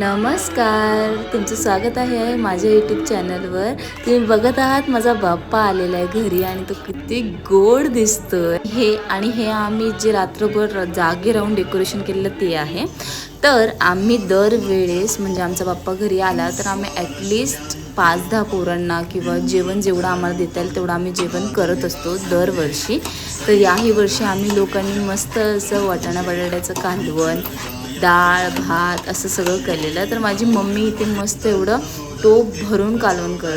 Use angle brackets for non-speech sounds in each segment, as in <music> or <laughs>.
नमस्कार. तुमचं स्वागत आहे माझ्या यूट्यूब चॅनलवर तुम्ही बघत आहात माझा बाप्पा आलेला आहे घरी आणि तो किती गोड दिसतोय. हे आणि हे आम्ही जे रात्रभर जागे राहून डेकोरेशन केलेलं ते आहे. तर आम्ही दरवेळेस म्हणजे आमचा बाप्पा घरी आला तर आम्ही ॲटलिस्ट पाच दहा पोरांना किंवा जेवण जेवढं आम्हाला देता येईल तेवढं आम्ही जेवण करत असतो दरवर्षी. तर याही वर्षी आम्ही लोकांनी मस्त असं वाटाणा बटाट्याचं कालवण डाळ भात असं सगळं केलेलं. तर माझी मम्मी इथे मस्त एवढं टोप भरून कालवण कर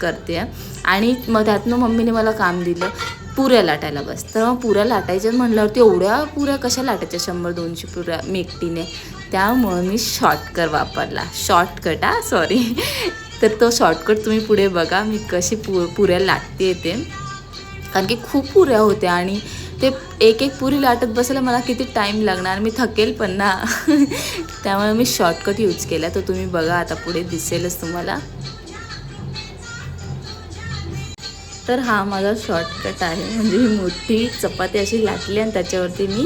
करते. आणि मग त्यातनं मम्मीने मला काम दिलं पुऱ्या लाटायला बस. तर मग पुऱ्या लाटायच्या म्हटल्यावरती एवढ्या पुऱ्या कशा लाटायच्या? शंभर दोनशे पुऱ्या मेकटीने. त्यामुळं मी शॉर्टकट वापरला. शॉर्टकट हा? सॉरी <laughs> तर तो शॉर्टकट तुम्ही पुढे बघा. मी कशी पु पुऱ्या लाटते ते. कारण की खूप पुऱ्या होत्या आणि ते एक एक पुरी लाटत बसायला मला किती टाईम लागणार? मी थकेल पण ना. <laughs> त्यामुळे मी शॉर्टकट यूज केला. तर तुम्ही बघा आता पुढे दिसेलच तुम्हाला. तर हा माझा शॉर्टकट आहे. म्हणजे ही मोठी चपाती अशी लाटली आणि त्याच्यावरती मी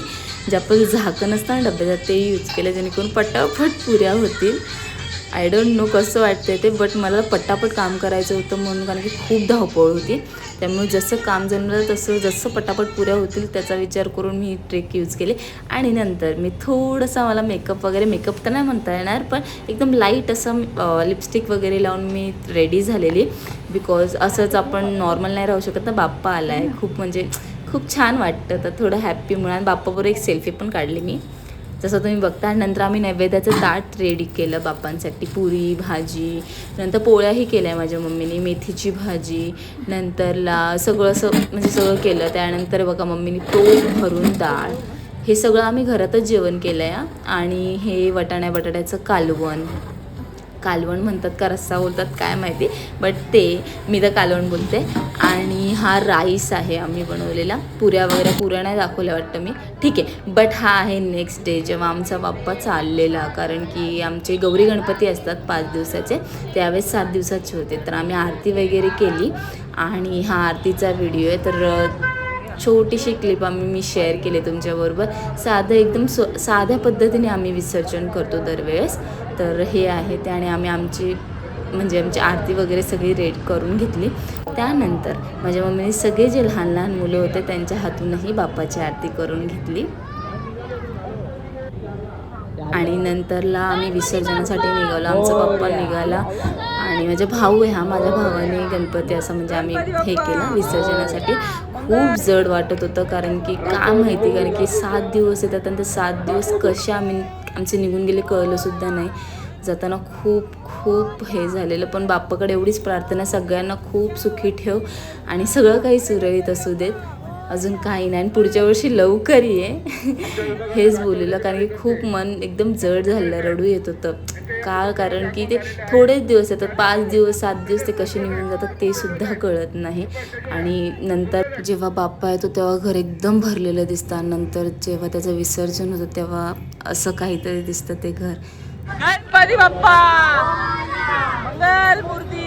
ज्या पण झाकण असतं ना ते यूज केलं. जेणेकरून पटापट पुऱ्या होतील. आय डोंट नो कसं वाटतं ते बट मला पटापट काम करायचं होतं म्हणून कारण की खूप धावपळ होती. त्यामुळे जसं काम जमलं तसं जसं पटापट पुऱ्या होतील त्याचा विचार करून मी ही ट्रेक यूज केली. आणि नंतर मी थोडंसं मला मेकअप वगैरे मेकअप तर नाही म्हणता येणार पण एकदम लाइट असं लिपस्टिक वगैरे लावून मी रेडी झालेली. बिकॉज असंच आपण नॉर्मल नाही राहू शकत ना बाप्पा आला आहे खूप म्हणजे खूप छान वाटतं. तर थोडं हॅप्पी म्हणून बाप्पाबरोबर एक सेल्फी पण काढली मी. जसं तुम्ही बघता नंतर आम्ही नैवेद्याचं ताट रेडी केलं बाप्पांसाठी. पुरी भाजी नंतर पोळ्याही केल्या माझ्या मम्मीने मेथीची भाजी नंतरला सगळं असं म्हणजे सगळं केलं. त्यानंतर बघा मम्मीने तोप भरून डाळ. हे सगळं आम्ही घरातच जेवण केलं आहे आणि हे वटाण्या बटाट्याचं कालवण. कालवण म्हणतात का रस्सा बोलतात काय माहिती. बट ते मी तर कालवण बोलते. आणि हा राईस आहे आम्ही बनवलेला. पुऱ्या वगैरे पुऱ्या नाही दाखवल्या वाटतं मी. ठीक आहे. बट हा आहे नेक्स्ट डे जेव्हा आमचा बाप्पा चाललेला. कारण की आमचे गौरी गणपती असतात पाच दिवसाचे. त्यावेळेस सात दिवसाचे होते. तर आम्ही आरती वगैरे केली. आणि हा आरतीचा व्हिडिओ आहे. तर छोटीशी क्लिप आम्ही मी शेअर केली तुमच्याबरोबर. साधं एकदम सो साध्या पद्धतीने आम्ही विसर्जन करतो दरवेळेस. तर हे आहे ते आणि आम्ही आमची म्हणजे आमची आरती वगैरे सगळी रेड करून घेतली. त्यानंतर माझ्या मम्मीने सगळे जे लहान लहान मुलं होते त्यांच्या हातूनही बाप्पाची आरती करून घेतली. आणि नंतरला आम्ही विसर्जनासाठी निघालो. आमचा पप्पा निघाला. आणि माझा भाऊ आहे हा माझ्या भावाने गणपती असं म्हणजे आम्ही हे केलं विसर्जनासाठी. खूप जड वाटत होतं कारण की काय माहिती कारण की सात दिवस येतात आणि ते सात दिवस कसे आम्ही आमचे निघून गेले कळलंसुद्धा नाही. जाताना खूप खूप हे झालेलं. पण बाप्पाकडे एवढीच प्रार्थना सगळ्यांना खूप सुखी ठेव आणि सगळं काही सुरळीत असू देत. अजून काही नाही. आणि पुढच्या वर्षी लवकर ये. हेच बोललेलं कारण की खूप मन एकदम जड झालेलं रडू येत होतं. का? कारण की ते थोडेच दिवस येतात. पाच दिवस सात दिवस ते कसे निघून जातात ते सुद्धा कळत नाही. आणि नंतर जेव्हा बाप्पा येतो तेव्हा घर एकदम भरलेलं दिसतं. नंतर जेव्हा त्याचं विसर्जन होतं तेव्हा असं काहीतरी दिसतं ते घर. गणपती बाप्पा! मंगल मूर्ती